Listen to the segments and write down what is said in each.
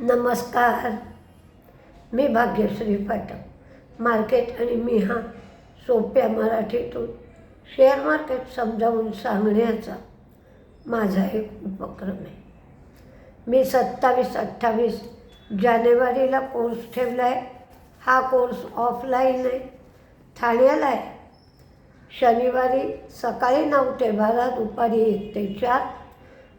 नमस्कार. मी भाग्यश्री पाठक. मार्केट आणि मी हा सोप्या मराठीतून शेअर मार्केट समजावून सांगण्याचा माझा एक उपक्रम आहे. मी सत्तावीस अठ्ठावीस जानेवारीला कोर्स ठेवला आहे हा कोर्स ऑफलाईन आहे. ठाण्याला आहे. शनिवारी सकाळी नऊ ते बारा दुपारी एक ते चार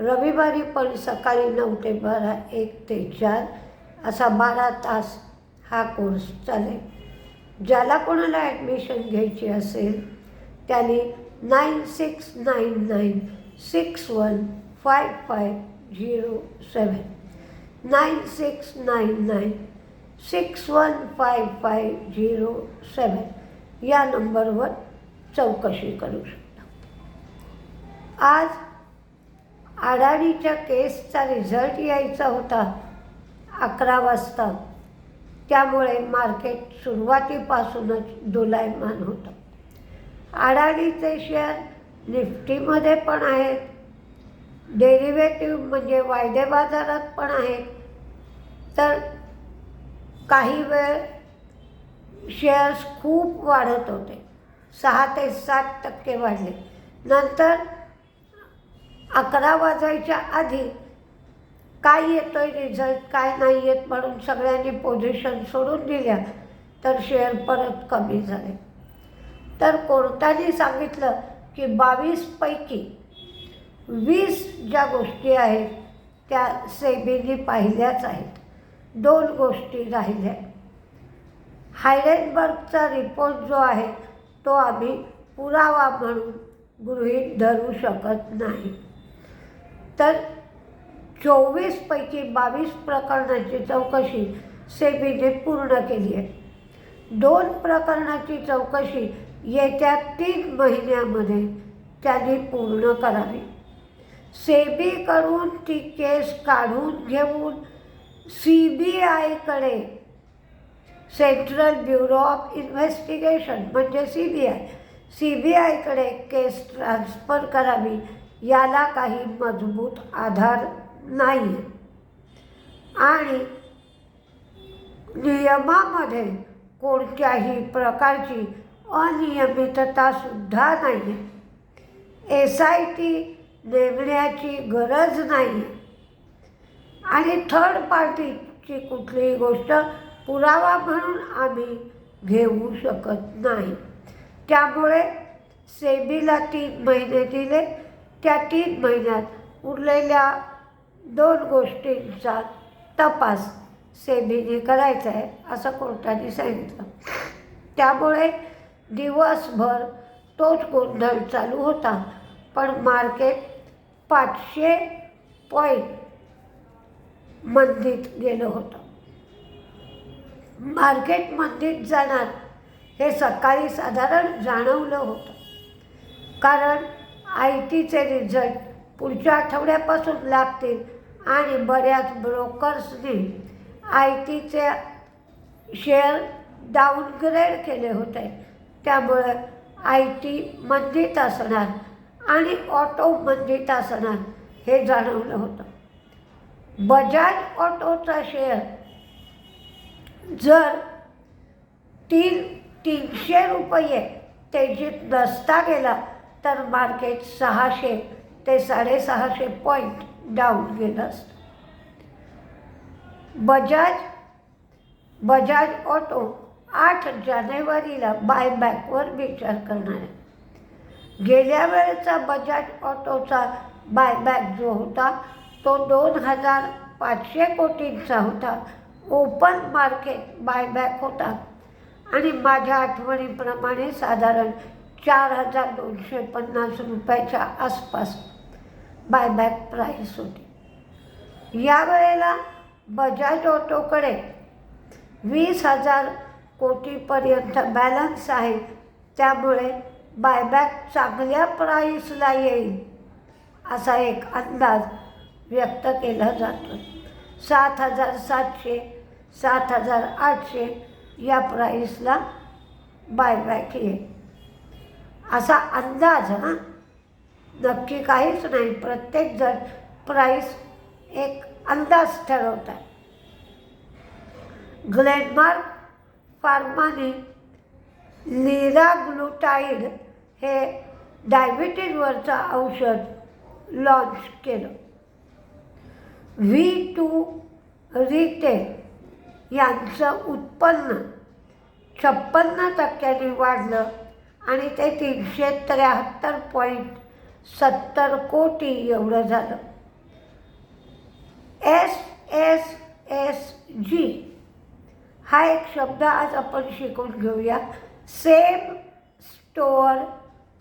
रविवारी पण सकाळी नऊ ते बारा एक ते चार असा बारा तास हा कोर्स चालेल. ज्याला कोणाला ॲडमिशन घ्यायची असेल त्याने nine six nine nine six one five five zero seven nine six nine nine six one five five zero seven या नंबरवर चौकशी करू शकता. आज आडाणीच्या केसचा रिझल्ट यायचा होता अकरा वाजता. त्यामुळे मार्केट सुरुवातीपासूनच दोलायमान होतं. अडाणीचे शेअर निफ्टीमध्ये पण आहेत. डेरिव्हेटिव्ह म्हणजे वायदे बाजारात पण आहेत. तर काही वेळ शेअर्स खूप वाढत होते. सहा ते सात टक्के वाढले. नंतर अकरा वाजायच्या आधी काय येतो आहे रिझल्ट काय नाही येत म्हणून सगळ्यांनी पोझिशन सोडून दिल्या तर शेअर परत कमी झाले. तर कोर्टाने सांगितलं की बावीसपैकी वीस ज्या गोष्टी आहेत त्या सेबीने पाहिल्याच आहेत. दोन गोष्टी राहिल्या. हायलेनबर्गचा रिपोर्ट जो आहे तो आम्ही पुरावा म्हणून गृहीत धरू शकत नाही. तर चोवीसपैकी बावीस प्रकरणाची चौकशी सेबीने पूर्ण केली आहे. दोन प्रकरणाची चौकशी येत्या तीन महिन्यामध्ये त्यांनी पूर्ण करावी. सेबीकडून ती केस काढून घेऊन सी बी आयकडे सेंट्रल ब्युरो ऑफ इन्व्हेस्टिगेशन म्हणजे C B I C B आयकडे case transfer करावी. याला काही मजबूत आधार नाही. आणि नियमामध्ये कोणत्याही प्रकारची अनियमिततासुद्धा नाही. एस आय टी नेमण्याची गरज नाही. आणि थर्ड पार्टीची कुठलीही गोष्ट पुरावा म्हणून आम्ही घेऊ शकत नाही. त्यामुळे सेबीला तीन महिने दिले. त्या तीन महिन्यात उरलेल्या दोन गोष्टींचा तपास सेबीने करायचा आहे असं कोर्टाने सांगितलं. त्यामुळे दिवसभर तोच गोंधळ चालू होता पण मार्केट पाचशे पॉईंट मंदीत गेलं होतं. मार्केट मंदीत जाणार हे सकाळी साधारण जाणवलं होतं. कारण आय टीचे रिझल्ट पुढच्या आठवड्यापासून लागतील आणि बऱ्याच ब्रोकर्सनी आय टीचे शेअर डाऊनग्रेड केले होते. त्यामुळं आय टी मंदीत असणार आणि ऑटो मंदीत असणार हे जाणवलं होतं. बजाज ऑटोचा शेअर जर तीन तीनशे रुपये तेजीत नसता गेला तर मार्केट सहाशे ते साडेसहाशे पॉईंट डाऊन गेलं असतं. बजाज बजाज ऑटो आठ जानेवारीला बायबॅकवर विचार करणार आहे. गेल्या वेळेचा बजाज ऑटोचा बायबॅक जो होता तो दोन हजार पाचशे कोटींचा होता. ओपन मार्केट बायबॅक होता. आणि माझ्या आठवणीप्रमाणे साधारण चार हजार दोनशे पन्नास रुपयाच्या आसपास बायबॅक प्राईस होती. यावेळेला बजाज ऑटोकडे वीस हजार कोटीपर्यंत बॅलन्स आहे. त्यामुळे बायबॅक चांगल्या प्राईसला येईल असा एक अंदाज व्यक्त केला जातो. सात हजार सातशे सात हजार आठशे या प्राईसला बायबॅक येईल. असा अंदाज हां? नक्की काहीच नाही. प्रत्येकजण प्राईस एक अंदाज ठरवतात. ग्लेनमार्क फार्माने लिराग्लुटाईड हे डायबिटीजवरचं औषध लॉन्च केलं. व्ही टू रिटेल यांचं उत्पन्न छप्पन्न टक्क्यांनी वाढलं. आणि ते तीनशे त्र्याहत्तर पॉईंट सत्तर कोटी एवढं झालं. एस एस एस जी हा एक शब्द आज आपण शिकून घेऊया. सेम स्टोअर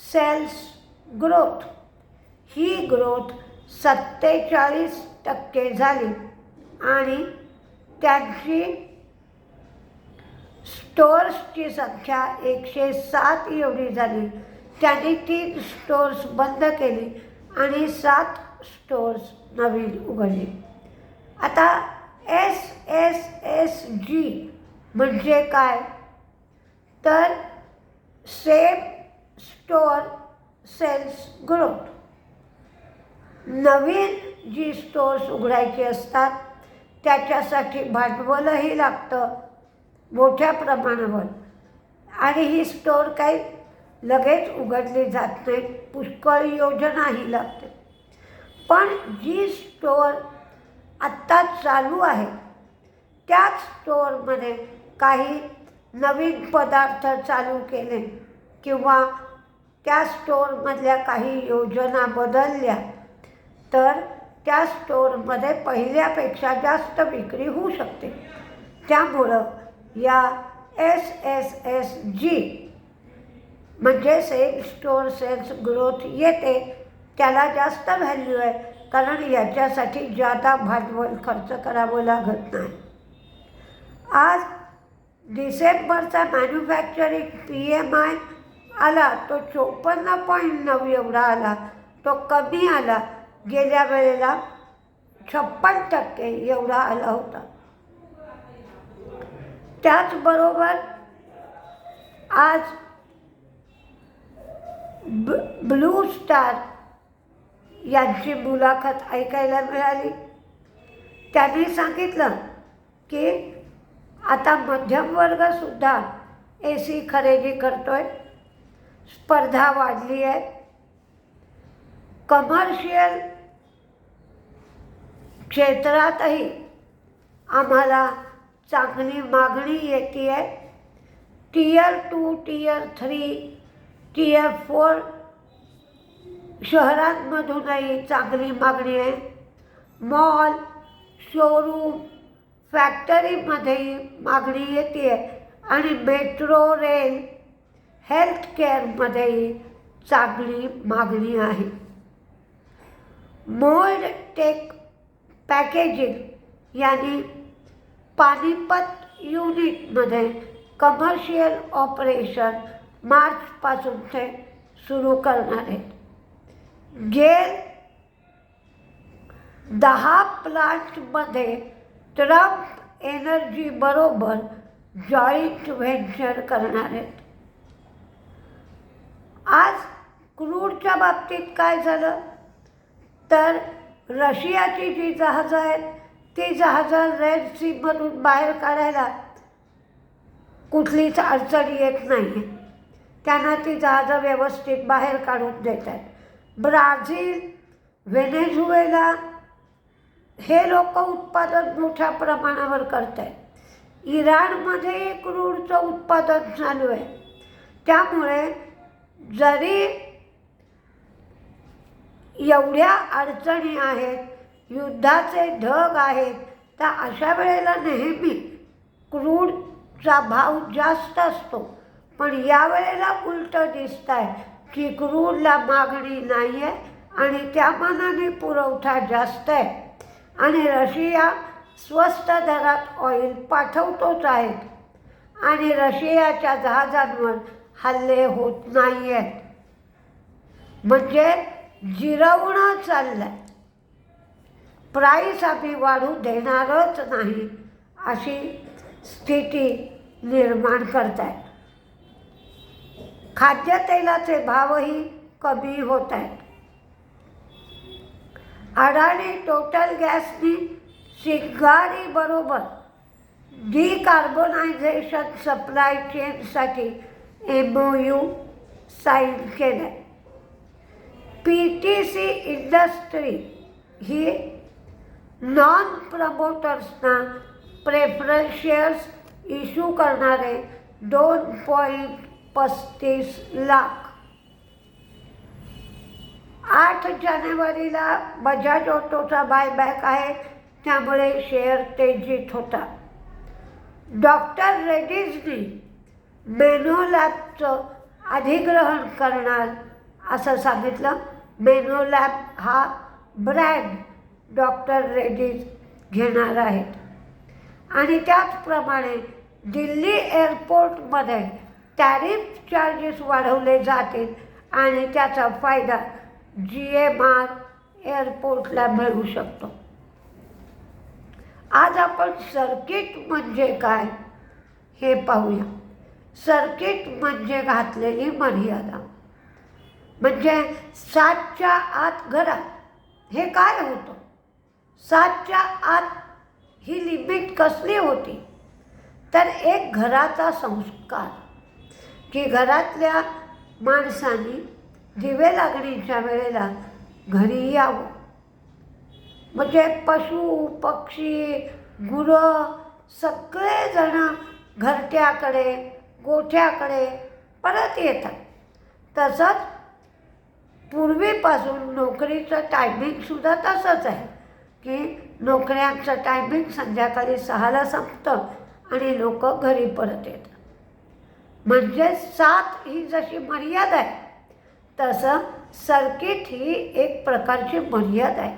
सेल्स ग्रोथ ही ग्रोथ सत्तेचाळीस टक्के झाली आणि त्यांची स्टोअर्सची संख्या एकशे सात एवढी झाली. त्यांनी तीन स्टोअर्स बंद केली आणि सात स्टोअर्स नवीन उघडले. आता एस एस एस जी म्हणजे काय? तर सेम स्टोअर सेल्स ग्रोथ. नवीन जी स्टोअर्स उघडायची असतात त्याच्यासाठी भांडवलही लागतं. मोठ्या प्रमाणावर. आणि ही स्टोर काही लगेच उघडली जात नाही. पुष्कळ योजनाही लागते. पण जी स्टोअर आत्ता चालू आहे त्याच स्टोअरमध्ये काही नवीन पदार्थ चालू केले किंवा त्या स्टोअरमधल्या काही योजना बदलल्या तर त्या स्टोअरमध्ये पहिल्यापेक्षा जास्त विक्री होऊ शकते. त्यामुळं या एस एस एस जी म्हणजे सेल स्टोअर सेल्स ग्रोथ येते. त्याला जास्त व्हॅल्यू आहे. कारण याच्यासाठी जादा भांडवल खर्च करावं लागत नाही. आज डिसेंबरचा मॅन्युफॅक्चरिंग पी एम आय आला तो चोपन्न पॉईंट नऊ एवढा आला. तो कमी आला. गेल्या वेळेला छप्पन टक्के एवढा आला होता. त्याचबरोबर आज ब ब्लू स्टार यांची मुलाखत ऐकायला मिळाली. त्यांनी सांगितलं की आता मध्यमवर्गसुद्धा ए सी खरेदी करतो आहे स्पर्धा वाढली आहे. कमर्शियल क्षेत्रातही आम्हाला चांगली मागणी येते आहे. Tier two tier three tier four शहरांमधूनही चांगली मागणी आहे. मॉल शोरूम फॅक्टरीमध्येही मागणी येते आहे. आणि मेट्रो रेल हेल्थकेअरमध्येही चांगली मागणी आहे. मोल्ड टेक पॅकेजिंग यांनी पानिपत युनिटमध्ये कमर्शियल ऑपरेशन मार्चपासून ते सुरू करणार आहेत. गेल दहा प्लांटमध्ये ट्रम्प एनर्जी बरोबर जॉईंट व्हेंचर करणार आहेत. आज क्रूडच्या बाबतीत काय झालं? तर रशियाची जी जहाजं आहेत ती जहाजं रेड सीमधून बाहेर काढायला कुठलीच अडचण येत नाही त्यांना ती जहाजं व्यवस्थित बाहेर काढून देत आहेत. ब्राझील व्हेनेझुएला हे लोक उत्पादन मोठ्या प्रमाणावर करत आहेत इराणमध्ये क्रूडचं उत्पादन चालू आहे. त्यामुळे जरी एवढ्या अडचणी आहेत युद्धाचे ढग आहेत. तर अशा वेळेला नेहमी क्रूडचा भाव जास्त असतो. पण यावेळेला उलटं दिसत आहे की क्रूडला मागणी नाही आहे आणि त्या मानाने पुरवठा जास्त आहे. आणि रशिया स्वस्त दरात ऑइल पाठवतोच आहे. आणि रशियाच्या जहाजांवर हल्ले होत नाही आहेत म्हणजे जिरवणं चाललं आहे प्राईस आम्ही वाढू देणारच नाही अशी स्थिती निर्माण करत आहे खाद्यतेलाचे भावही कमी होत आहेत अडाणी टोटल गॅसनी शिगारी बरोबर डिकार्बोनायझेशन सप्लाय चेनसाठी एम ओ यू साईन केलं आहे पी टी सी इंडस्ट्री ही नॉन प्रमोटर्सना प्रेफरन्स शेअर्स इश्यू करणारे दोन पॉईंट पस्तीस लाख. आठ जानेवारीला बजाज ऑटोचा बायबॅक आहे त्यामुळे शेअर तेजीत होता. डॉक्टर रेड्डीजनी मेनोलॅबचं अधिग्रहण करणार असं सांगितलं. मेनोलॅब हा ब्रँड डॉक्टर रेड्डीज घेणार आहेत. आणि त्याचप्रमाणे दिल्ली एअरपोर्टमध्ये टॅरिफ चार्जेस वाढवले जातील आणि त्याचा फायदा जी एम आर एअरपोर्टला मिळू शकतो. आज आपण सर्किट म्हणजे काय हे पाहूया. सर्किट म्हणजे घातलेली मर्यादा. म्हणजे सातच्या आत घरात हे काय होतं? सातच्या आत ही लिमिट कसली होती? तर एक घराचा संस्कार की घरातल्या माणसांनी दिवे लागणीच्या वेळेला घरी यावं. म्हणजे पशु पक्षी गुरं सगळेजण घरट्याकडे गोठ्याकडे परत येतात. तसंच पूर्वीपासून नोकरीचं टायमिंगसुद्धा तसंच आहे. की नोकऱ्यांचं टायमिंग संध्याकाळी सहाला संपतं आणि लोक घरी परत येतात. म्हणजे सात ही जशी मर्यादा आहे तसं सर्किट ही एक प्रकारची मर्यादा आहे.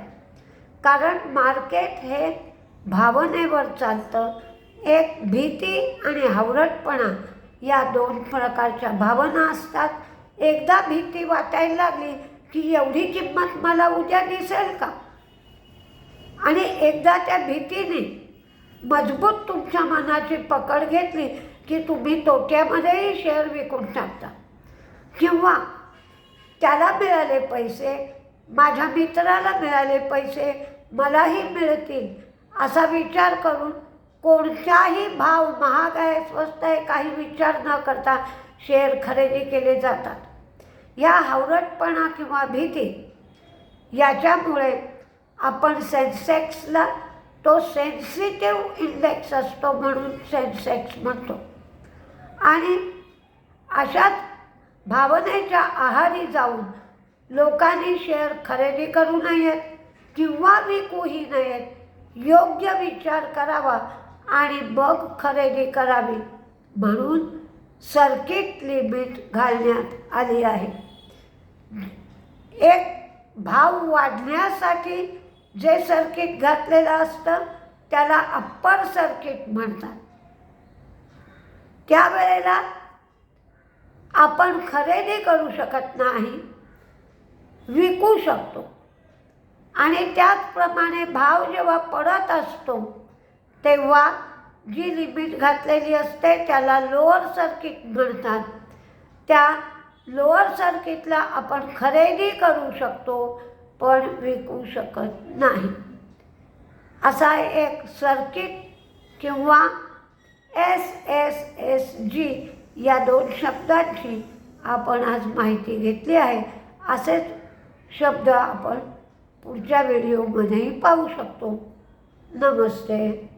कारण मार्केट हे भावनेवर चालतं. एक भीती आणि हावरटपणा या दोन प्रकारच्या भावना असतात. एकदा भीती वाटायला लागली की एवढी किंमत मला उद्या दिसेल का? आणि एकदा त्या भीतीने मजबूत तुमच्या मनाची पकड घेतली की तुम्ही तोट्यामध्येही शेअर विकून टाकता. किंवा त्याला मिळाले पैसे माझ्या मित्राला मिळाले पैसे मलाही मिळतील असा विचार करून कोणत्याही भाव महाग आहे स्वस्त आहे काही विचार न करता शेअर खरेदी केले जातात. या हावरटपणा किंवा भीती याच्यामुळे आपण सेन्सेक्सला तो सेन्सिटिव्ह इंडेक्स असतो म्हणून सेन्सेक्स म्हणतो. आणि अशाच भावनेच्या आहारी जाऊन लोकांनी शेअर खरेदी करू नयेत किंवा विकूही नयेत योग्य विचार करावा आणि मग खरेदी करावी म्हणून सर्किट लिमिट घालण्यात आली आहे. एक भाव वाढण्यासाठी जे सर्किट घातलेलं असतं त्याला अप्पर सर्किट म्हणतात. त्यावेळेला आपण खरेदी करू शकत नाही विकू शकतो. आणि त्याचप्रमाणे भाव जेव्हा पडत असतो तेव्हा जी लिमिट घातलेली असते त्याला लोअर सर्किट म्हणतात. त्या लोअर सर्किटला आपण खरेदी करू शकतो पण विकू शकत नाही. असा एक सर्किट किंवा एस एस एस जी या दोन शब्दांची आपण आज माहिती घेतली आहे. असेच शब्द आपण पुढच्या व्हिडिओमध्येही पाहू शकतो. नमस्ते.